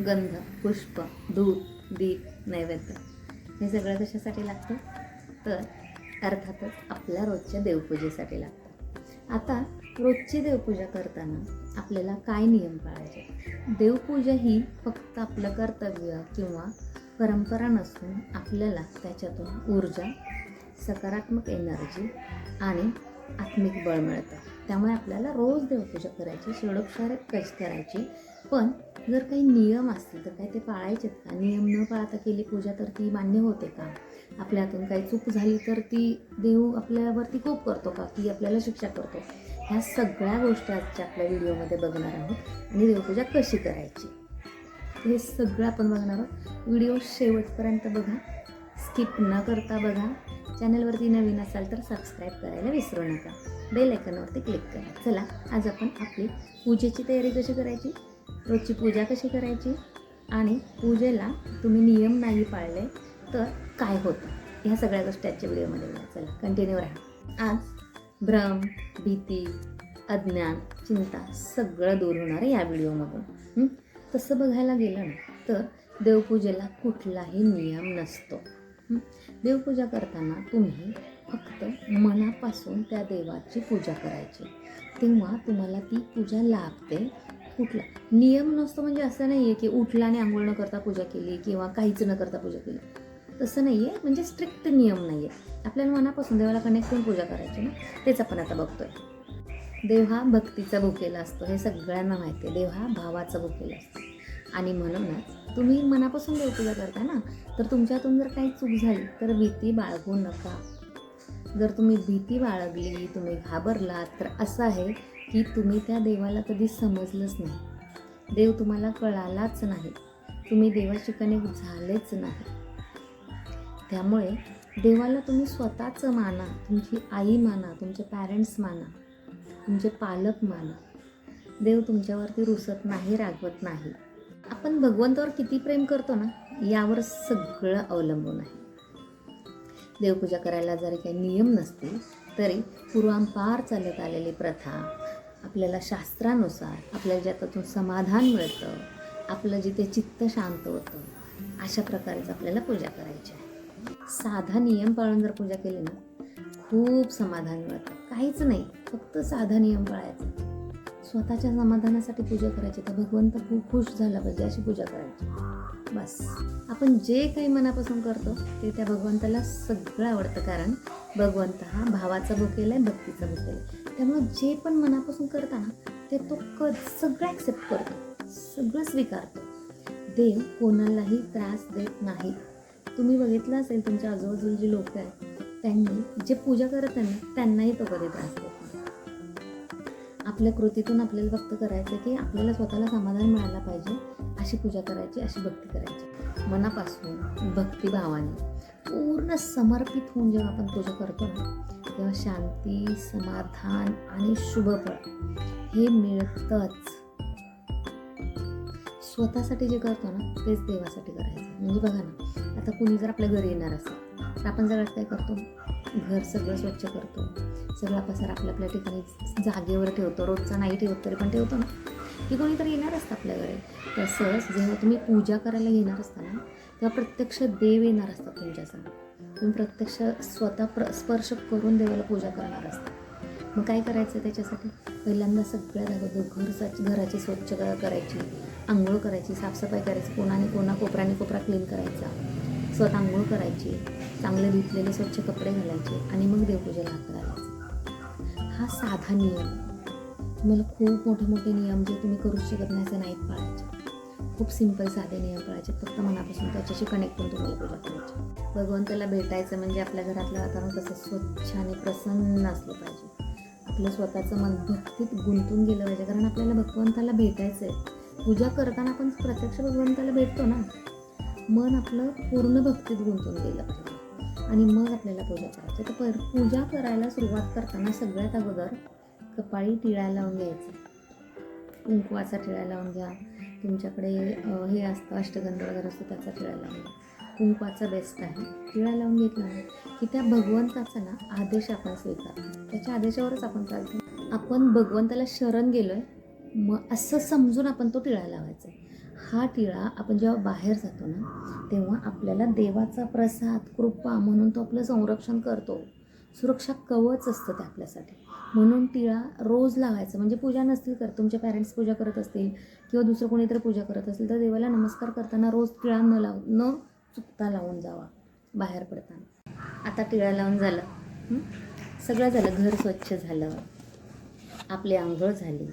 गंध पुष्प धूप दीप नैवेद्य हे सगळं कशासाठी लागतं? तर अर्थातच आपल्या रोजच्या देवपूजेसाठी लागतं. आता रोजची देवपूजा करताना आपल्याला काय नियम पाळायचे? देवपूजा ही फक्त आपलं कर्तव्य किंवा परंपरा नसून आपल्याला त्याच्यातून ऊर्जा सकारात्मक एनर्जी आणि आत्मिक बळ मिळतं. त्यामुळे आपल्याला रोज देवपूजा करायची षोडोपचार कच करायची पण जर काही नियम असतील तर काय ते पाळायचेत का? नियम न पाळता केली पूजा तर ती मान्य होते का? आपल्या हातून काही चूक झाली तर ती देव आपल्यावरती खूप करतो का? की आपल्याला शिक्षा करतो? ह्या सगळ्या गोष्टी आजच्या आपल्या व्हिडिओमध्ये बघणार आहोत. आणि देवपूजा कशी करायची? हे सगळं आपण बघणार आहोत. व्हिडिओ शेवटपर्यंत बघा. स्किप न करता बघा. चॅनलवरती नवीन असाल तर सबस्क्राईब करायला विसरू नका. बेल आयकॉनवरती क्लिक करा. चला आज आपण आपली पूजेची तयारी कशी करायची? रोजची पूजा कशी करायची? आणि पूजेला तुम्ही नियम नाही पाळले तर काय होतं? ह्या सगळ्या गोष्टी आजच्या व्हिडिओमध्ये चला कंटिन्यू राहा. आज भ्रम भीती अज्ञान चिंता सगळं दूर होणार आहे या व्हिडिओमधून. तसं बघायला गेलं ना तर देवपूजेला कुठलाही नियम नसतो. देवपूजा करताना तुम्ही फक्त मनापासून त्या देवाची पूजा करायची. तेव्हा तुम्हाला ती पूजा लाभते कुठला नियम नसतो म्हणजे असं नाही आहे की उठला आणि आंघोळ न करता पूजा केली किंवा काहीच न करता पूजा केली. तसं नाही आहे म्हणजे स्ट्रिक्ट नियम नाही आहे आपल्याला मनापासून देवाला कनेक्ट करून पूजा करायची ना तेच आपण आता बघतोय. देव हा भक्तीचा भुकेला असतो हे सगळ्यांना माहिती आहे देव हा भावाचा भुकेला असतो. आणि म्हणूनच तुम्ही मनापासून देवपूजा करता ना तर तुमच्यातून जर काही चूक झाली तर भीती बाळगू नका. जर तुम्ही भीती बाळगली तुम्ही घाबरलात तर असं आहे की तुम्ही त्या देवाला कधी समजलंच नाही. देव तुम्हाला कळालाच नाही. तुम्ही देवाशी कनेक्ट झालेच नाही. त्यामुळे देवाला तुम्ही स्वतःचं माना तुमची आई माना तुमचे पॅरेंट्स माना तुमचे पालक माना. देव तुमच्यावरती रुसत नाही रागवत नाही. आपण भगवंतावर किती प्रेम करतो ना यावर सगळं अवलंबून आहे. देवपूजा करायला जरी काही नियम नसतील तरी पूर्वांपार चालत आलेली प्रथा आपल्याला शास्त्रानुसार आपल्याला ज्यातून समाधान मिळतं आपलं जिथे चित्त शांत होतं अशा प्रकारेच आपल्याला पूजा करायची आहे. साधा नियम पाळून जर पूजा केली ना खूप समाधान मिळतं. काहीच नाही फक्त साधा नियम पाळायचा. स्वतःच्या समाधानासाठी पूजा करायची तर भगवंत खूप खुश झाला पाहिजे अशी पूजा करायची. बस. आपण जे काही मनापासून करतो ते त्या भगवंताला सगळं आवडतं. कारण भगवंत हा भावाचा भुकेला आहे भक्तीचा भुकेला आहे त्यामुळे जे पण मनापासून करता ना ते तो क सगळं ॲक्सेप्ट करतो. सगळं स्वीकारतो. देव कोणालाही त्रास देत नाही. तुम्ही बघितलं असेल तुमच्या आजूबाजूला जे लोक आहेत त्यांनी जे पूजा करत आहे त्यांनाही तो कधी त्रास देत आपल्या कृतीतून आपल्याला फक्त करायचं की आपल्याला स्वतःला समाधान मिळायला पाहिजे अशी पूजा करायची अशी भक्ती करायची. मनापासून भक्तिभावाने पूर्ण समर्पित होऊन जेव्हा आपण पूजा करतो ना तेव्हा शांती समाधान आणि शुभफळ हे मिळतंच. स्वतःसाठी जे करतो ना तेच देवासाठी करायचं. म्हणजे बघा ना आता कुणी जर आपल्या घरी येणार असेल तर आपण जर काय करतो? घर सगळं स्वच्छ करतो. सगळा पसार आपल्या आपल्या ठिकाणी जागेवर ठेवतो. रोजचा नाही ठेवत तरी पण ठेवतो ना. की कोणीतरी येणार असतं आपल्याकडे. तसंच जेव्हा तुम्ही पूजा करायला येणार असता ना तेव्हा प्रत्यक्ष देव येणार असतात तुमच्यासमोर तुम्ही प्रत्यक्ष स्वतः प्र स्पर्श करून देवाला पूजा करणार असता. मग काय करायचं त्याच्यासाठी? पहिल्यांदा सगळ्यात अगोदर घर स्वच्छ घराची स्वच्छता करायची. आंघोळ करायची साफसफाई करायची. कोणाने कोणा कोपऱ्याने कोपरा क्लीन करायचा. स्वतः आंघोळ करायची चांगले धुतलेले स्वच्छ कपडे घालायचे आणि मग देवपूजेला हात घालायचा हा साधा नियम. तुम्हाला खूप मोठे मोठे नियम जे तुम्ही करू शकत नाही असे नाहीत पाळायचे. खूप सिंपल साधे नियम पाळायचे. फक्त मनापासून त्याच्याशी कनेक्ट करून तुम्हाला पूजा करायची. भगवंताला भेटायचं म्हणजे आपल्या घरातलं वातावरण कसं स्वच्छ आणि प्रसन्न असलं पाहिजे. आपलं स्वतःचं मन भक्तीत गुंतून गेलं पाहिजे. कारण आपल्याला भगवंताला भेटायचं आहे पूजा करताना आपण प्रत्यक्ष भगवंताला भेटतो ना. मन आपलं पूर्ण भक्तीत गुंतून गेलं. पाहिजे आणि मग आपल्याला पूजा करायची. तर पर पूजा करायला सुरुवात करताना सगळ्यात अगोदर कपाळी टिळा लावून घ्यायचं. कुंकवाचा टिळा लावून घ्या. तुमच्याकडे हे असतं अष्टगंध वगैरे असतं त्याचा टिळा लावून घ्या. कुंकवाचा बेस्ट आहे. टिळा लावून घेतला की त्या भगवंताचा ना आदेश आपण स्वीकारतो. त्याच्या आदेशावरच आपण चालतो. आपण भगवंताला शरण गेलो आहे मग असं समजून आपण तो टिळा लावायचा हा टिळा आपण जेव्हा बाहेर जातो ना तेव्हा आपल्याला देवाचा प्रसाद कृपा म्हणून तो आपलं संरक्षण करतो. सुरक्षा कवच असतं ते आपल्यासाठी. म्हणून टिळा रोज लावायचं. म्हणजे पूजा नसतील करत तुमचे पॅरेंट्स पूजा करत असतील किंवा दुसरं कोणीतरी पूजा करत असेल तर देवाला नमस्कार करताना रोज टिळा न लाव न चुकता लावून जावा बाहेर पडताना. आता टिळा लावून झालं. सगळं झालं. घर स्वच्छ झालं. आपली आंघोळ झाली.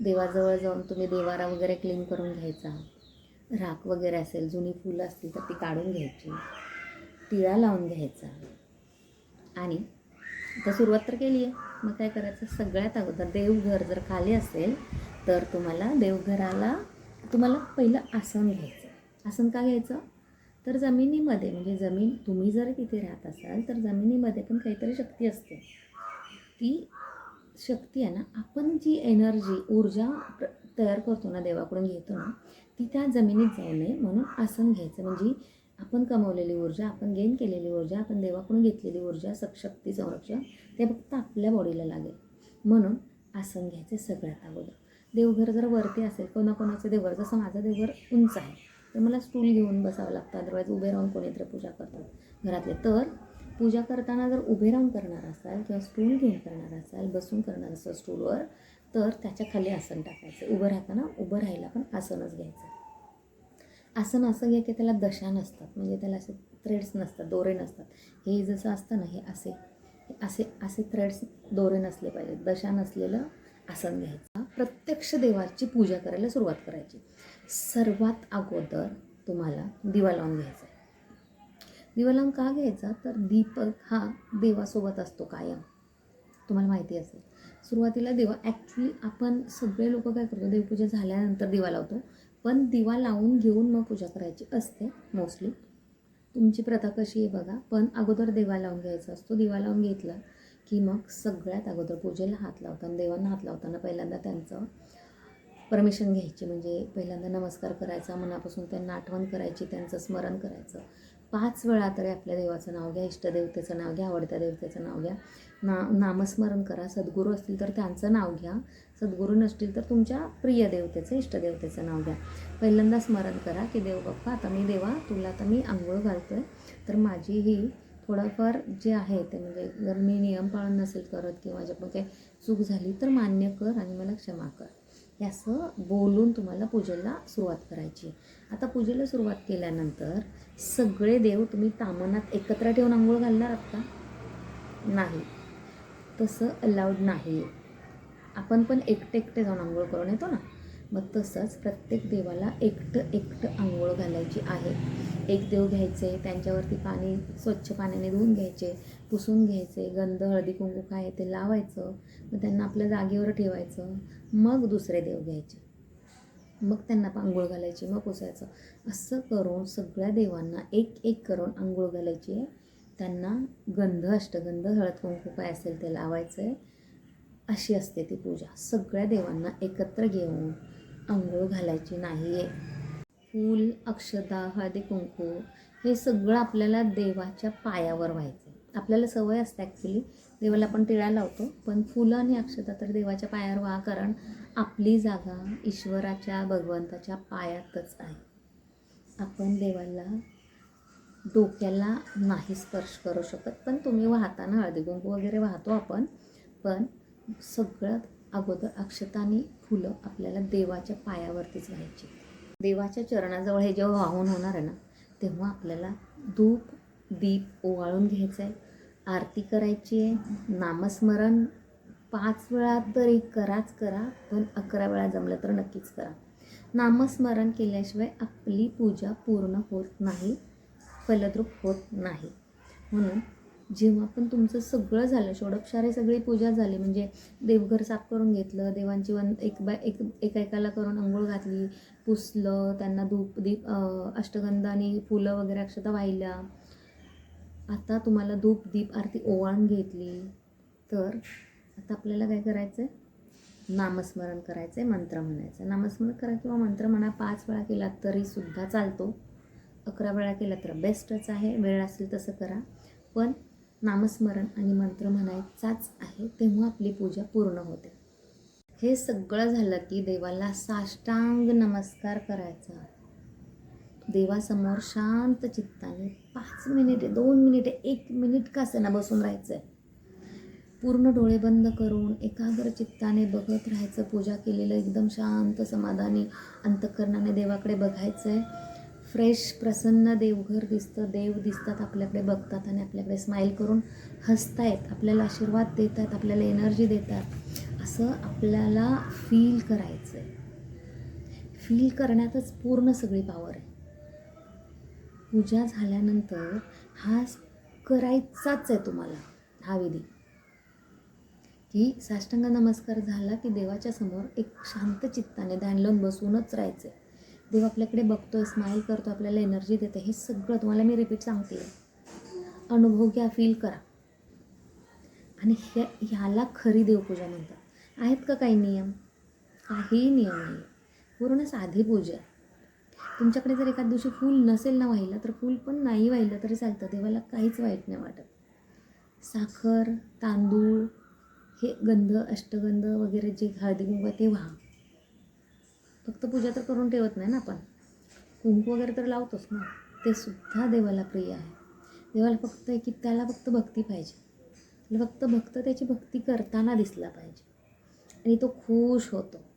देवाजवळ जाऊन तुम्ही देवारा वगैरे क्लीन करून घ्यायचा. राख वगैरे असेल जुनी फुलं असतील तर ती काढून घ्यायची. टिळा लावून घ्यायचा. आणि आता सुरुवात तर केली आहे मग काय करायचं? सगळ्यात अगोदर देवघर जर खाली असेल तर तुम्हाला देवघराला तुम्हाला पहिलं आसन घ्यायचं. आसन का घ्यायचं? तर जमिनीमध्ये म्हणजे जमीन तुम्ही जर तिथे राहत असाल तर जमिनीमध्ये पण काहीतरी शक्ती असते. ती शक्ती आहे ना आपण जी एनर्जी ऊर्जा तयार करतो ना देवाकडून घेतो ना ती त्या जमिनीत जाऊ नये म्हणून आसन घ्यायचं. म्हणजे आपण कमवलेली ऊर्जा आपण गेन केलेली ऊर्जा आपण देवाकडून घेतलेली ऊर्जा सशक्ती संरक्षण ते फक्त आपल्या बॉडीला लागेल. म्हणून आसन घ्यायचं सगळ्यात अगोदर. देवघर जर वरती असेल कोणाकोणाचं देवघर जसं माझं देवघर उंच आहे तर मला स्टूल घेऊन बसावं लागतं अदरवाईज उभे राहून कोणीतरी पूजा करतात घरातले. तर पूजा करताना जर उभे राहून करणार असाल किंवा स्टूल घेऊन करणार असाल बसून करणार असाल स्टूलवर तर त्याच्याखाली आसन टाकायचं. उभं राहताना उभं राहायला पण आसनच घ्यायचं. आसन असं घ्या की त्याला दशा नसतात. म्हणजे त्याला असे थ्रेड्स नसतात दोरे नसतात. हे जसं असतं ना हे असे असे असे थ्रेड्स दोरे नसले पाहिजेत. दशा नसलेलं आसन घ्यायचं. प्रत्यक्ष देवाची पूजा करायला सुरुवात करायची. सर्वात अगोदर तुम्हाला दिवा लावून घ्यायचा आहे दिवा लावून का घ्यायचा? तर दीपक हा देवासोबत असतो कायम. तुम्हाला माहिती असेल. सुरुवातीला दिवा ॲक्च्युली आपण सगळे लोक काय करतो देवपूजा झाल्यानंतर दिवा लावतो. पण दिवा लावून घेऊन मग पूजा करायची असते मोस्टली तुमची प्रथा कशी आहे बघा. पण अगोदर देवा लावून घ्यायचा असतो. दिवा लावून घेतला की मग सगळ्यात अगोदर पूजेला हात लावताना देवांना हात लावताना पहिल्यांदा त्यांचं परमिशन घ्यायची म्हणजे पहिल्यांदा नमस्कार करायचा मनापासून त्यांना आठवण करायची त्यांचं स्मरण करायचं. पाच वेळा तरी आपल्या देवाचं नाव घ्या इष्टदेवतेचं नाव घ्या आवडत्या देवतेचं नाव घ्या. ना नामस्मरण करा सद्गुरू असतील तर त्यांचं नाव घ्या. सद्गुरू नसतील तर तुमच्या प्रिय देवतेचं इष्टदेवतेचं नाव घ्या. पहिल्यांदा स्मरण करा की देव बाप्पा आता मी देवा तुला आता मी आंघोळ घालतो आहे तर माझी ही थोडंफार जे आहे ते म्हणजे जर मी नियम पाळून नसेल करत किंवा माझ्या पण काही चूक झाली तर मान्य कर आणि मला क्षमा कर. हे असं बोलून तुम्हाला पूजेला सुरुवात करायची. आता पूजेला सुरुवात केल्यानंतर सगळे देव तुम्ही तामनात एकत्र ठेवून आंघोळ घालणार आहात का? नाही. तसं अलाउड नाही. आपण पण एकटे एकटे जाऊन आंघोळ करून येतो ना? मग तसंच प्रत्येक देवाला एकटं एकटं आंघोळ घालायची आहे. एक देव घ्यायचे त्यांच्यावरती पाणी स्वच्छ पाण्याने धुवून घ्यायचे पुसून घ्यायचे गंध हळदी कुंकू काय आहे ते लावायचं मग त्यांना आपल्या जागेवर ठेवायचं मग दुसरे देव घ्यायचे. मग त्यांना आंघोळ घालायची मग पुसायचं. असं करून सगळ्या देवांना एक एक करून आंघोळ घालायची. आहे त्यांना गंध अष्टगंध हळद कुंकू काय असेल ते लावायचं आहे अशी असते ती पूजा. सगळ्या देवांना एकत्र घेऊन आंघोळ घालायची नाही आहे फूल अक्षता हळदी कुंकू हे सगळं आपल्याला देवाच्या पायावर व्हायचं आपल्याला सवय असते ॲक्च्युली देवाला आपण टिळा लावतो पण फुलं आणि अक्षता तर देवाच्या पायावर व्हा कारण आपली जागा ईश्वराच्या भगवंताच्या पायातच आहे. आपण देवाला डोक्याला नाही स्पर्श करू शकत पण तुम्ही वाहताना हळदी कुंकू वगैरे वाहतो आपण पण सगळ्यात अगोदर अक्षता आणि फुलं आपल्याला देवाच्या पायावरतीच व्हायची. देवाच्या चरणाजवळ हे जेव्हा वाहून होणार आहे ना तेव्हा आपल्याला धूप दीप ओवाळून घ्यायचं आहे आरती करायची आहे. नामस्मरण पाच वेळा तरी कराच करा पण अकरा वेळा जमलं तर नक्कीच करा. नामस्मरण केल्याशिवाय आपली पूजा पूर्ण होत नाही फलद्रूप होत नाही. म्हणून जेव्हा पण तुमचं सगळं झालं षोडक्षारे सगळी पूजा झाली म्हणजे देवघर साफ करून घेतलं देवांची वन एक बाय एक एकाएकाला करून अंघोळ घातली पुसलं त्यांना धूप दीप अष्टगंध आणि फुलं वगैरे अक्षता वाहिल्या आता तुम्हाला धूप दीप आरती ओवाळून घेतली तर आता आपल्याला काय करायचं आहे नामस्मरण करायचं आहे मंत्र म्हणायचं नामस्मरण करा किंवा मंत्र म्हणा पाच वेळा केला तरीसुद्धा चालतो. अकरा वेळा केला तर बेस्टच आहे. वेळ असेल तसं करा. पण नामस्मरण आणि मंत्र म्हणायचाच आहे तेव्हा आपली पूजा पूर्ण होते. हे सगळं झालं की देवाला साष्टांग नमस्कार करायचा. देवासमोर शांत चित्ताने पाच मिनिटे दोन मिनिटे एक मिनिट का असेना बसून राहायचं आहे पूर्ण डोळे बंद करून एकाग्र चित्ताने बघत राहायचं पूजा केलेलं एकदम शांत समाधानी अंतकरणाने देवाकडे बघायचं आहे फ्रेश प्रसन्न देवघर दिसतं देव दिसतात आपल्याकडे बघतात आणि आपल्याकडे स्माईल करून हसतायत आपल्याला आशीर्वाद देत आहेत आपल्याला एनर्जी देतात. असं आपल्याला फील करायचं आहे फील करण्यातच पूर्ण सगळी पॉवर आहे. पूजा झाल्यानंतर हा करायचाच आहे तुम्हाला हा विधी. की साष्टांग नमस्कार झाला की देवाच्या समोर एक शांत चित्ताने ध्यान लावून बसूनच राहायचं आहे देव आपल्याकडे बघतोय स्माईल करतो आपल्याला एनर्जी देते हे सगळं तुम्हाला मी रिपीट सांगते. अनुभव घ्या फील करा. आणि हे ह्याला खरी देवपूजा म्हणतात. आहेत का काही नियम? काही नियम नाही पूर्ण साधी पूजा तुमच्याकडे जर एखाद दिवशी फूल नसेल ना वाहिलं तर फूल पण नाही वाहिलं तरी चालतं. देवाला काहीच वाईट नाही वाटत. साखर तांदूळ हे गंध अष्टगंध वगैरे जे हळदी कुंकू ते व्हा. फक्त पूजा तर करून ठेवत नाही ना आपण. कुंकू वगैरे तर लावतोच ना. ते सुद्धा देवाला प्रिय आहे. देवाला फक्त आहे की त्याला फक्त भक्ती पाहिजे. फक्त भक्त त्याची भक्ती करताना दिसला पाहिजे. आणि तो खुश होतो.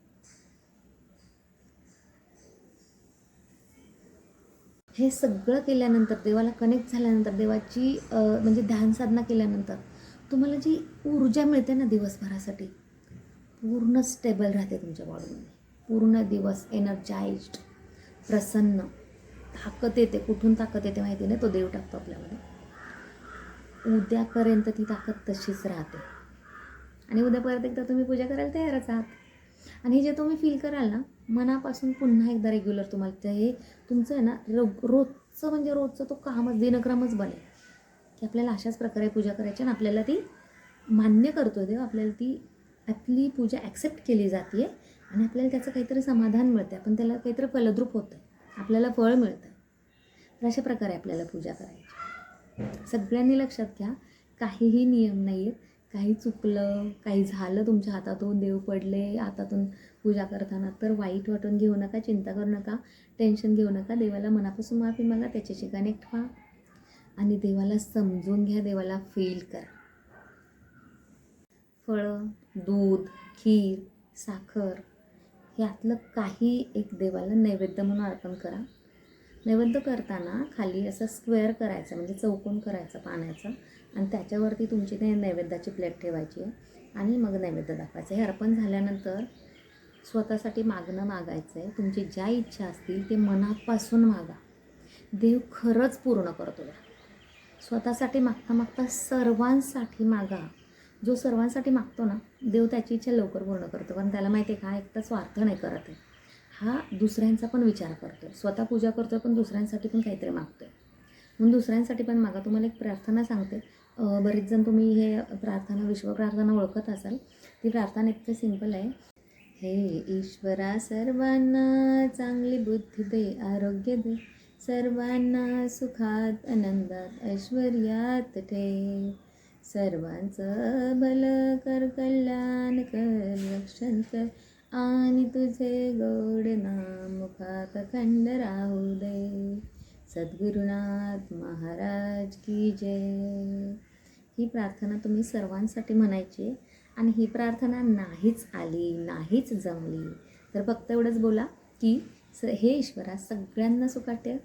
हे सगळं केल्यानंतर देवाला कनेक्ट झाल्यानंतर देवाची म्हणजे ध्यान साधना केल्यानंतर तुम्हाला जी ऊर्जा मिळते ना दिवसभरासाठी पूर्ण स्टेबल राहते तुमच्या बॉडीमध्ये पूर्ण दिवस एनर्जाइज्ड प्रसन्न. ताकद येते. कुठून ताकद येते माहिती नाही. तो देव टाकतो आपल्यामध्ये. उद्यापर्यंत ती ताकद तशीच राहते. आणि उद्या परत एकदा तुम्ही पूजा करायला तयारच आहात. आणि हे जे तुम्ही फील कराल ना मनापासून पुन्हा एकदा रेग्युलर तुम्हाला ते हे तुमचं आहे ना रग रोजचं म्हणजे रोजचं तो कामच दिनक्रमच बनेल. की आपल्याला अशाच प्रकारे पूजा करायची आणि आपल्याला ती मान्य करतो देव आपल्याला ती आपली पूजा ॲक्सेप्ट केली जाते आणि आपल्याला त्याचं काहीतरी समाधान मिळतं आपण त्याला काहीतरी फलद्रूप होतं आहे आपल्याला फळ मिळतं तर अशा प्रकारे आपल्याला पूजा करायची. सगळ्यांनी लक्षात घ्या काहीही नियम नाही आहेत काही चुकलं काही झालं तुमच्या हातातून देव पडले हातातून पूजा करताना. तर वाईट वाटून घेऊ नका चिंता करू नका टेन्शन घेऊ नका. देवाला मनापासून माफी मागा त्याच्याशी कनेक्ट व्हा. आणि देवाला समजून घ्या देवाला फील करा. फळं दूध खीर साखर ह्यातलं काही एक देवाला नैवेद्य म्हणून अर्पण करा. नैवेद्य करताना खाली असं स्क्वेअर करायचं म्हणजे चौकोन करायचं पाण्याचं. आणि त्याच्यावरती तुमची ते नैवेद्याची प्लेट ठेवायची आहे. आणि मग नैवेद्य दाखवायचं हे अर्पण झाल्यानंतर स्वतःसाठी मागणं मागायचं आहे तुमची ज्या इच्छा असतील ते मनापासून मागा. देव खरंच पूर्ण करतो या स्वतःसाठी मागता मागता सर्वांसाठी मागा. जो सर्वांसाठी मागतो ना देव त्याची इच्छा लवकर पूर्ण करतो. कारण त्याला माहिती आहे का एकटा स्वार्थ नाही करत आहे. हा दुसऱ्यांचा पण विचार करतो स्वतः पूजा करतो पण दुसऱ्यांसाठी पण काहीतरी मागतो आहे म्हणून दुसऱ्यांसाठी पण मागा. तुम्हाला एक प्रार्थना सांगते. बरेच जण तुम्ही हे प्रार्थना विश्वप्रार्थना ओळखत असाल. ती प्रार्थना इतकं सिंपल आहे. हे ईश्वरा सर्वांना चांगली बुद्धी दे आरोग्य दे. सर्वांना सुखात आनंदात ऐश्वर्यात ठे. सर्वांचं भलं कर कल्याण कर रक्षण कर. आणि तुझे गोड नाम मुखात खंड राहू दे. सद्गुरुनाथ महाराज की जय. ही प्रार्थना तुम्ही सर्वांसाठी म्हणायची आहे. आणि ही प्रार्थना नाहीच आली नाहीच जमली. तर फक्त एवढंच बोला की स हे ईश्वरा सगळ्यांना सुखात ठेव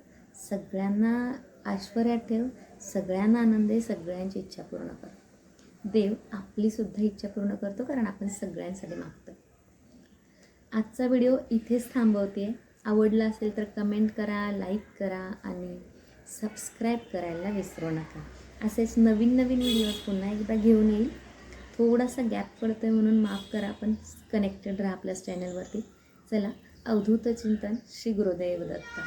सगळ्यांना ऐश्वर्यात ठेव सगळ्यांना आनंद आहे सगळ्यांची इच्छा पूर्ण कर. देव आपलीसुद्धा इच्छा पूर्ण करतो कारण आपण सगळ्यांसाठी मागतो. आजचा व्हिडिओ इथेच थांबवते. आवडला असेल तर कमेंट करा लाईक करा आणि सबस्क्राईब करायला विसरू नका. असेच नवीन नवीन व्हिडिओज पुन्हा एकदा घेऊन येईल. थोडासा गॅप पडतो आहे म्हणून माफ करा पण कनेक्टेड राहा आपल्याच चॅनलवरती चला अवधूत चिंतन श्री गुरुदेव दत्ता.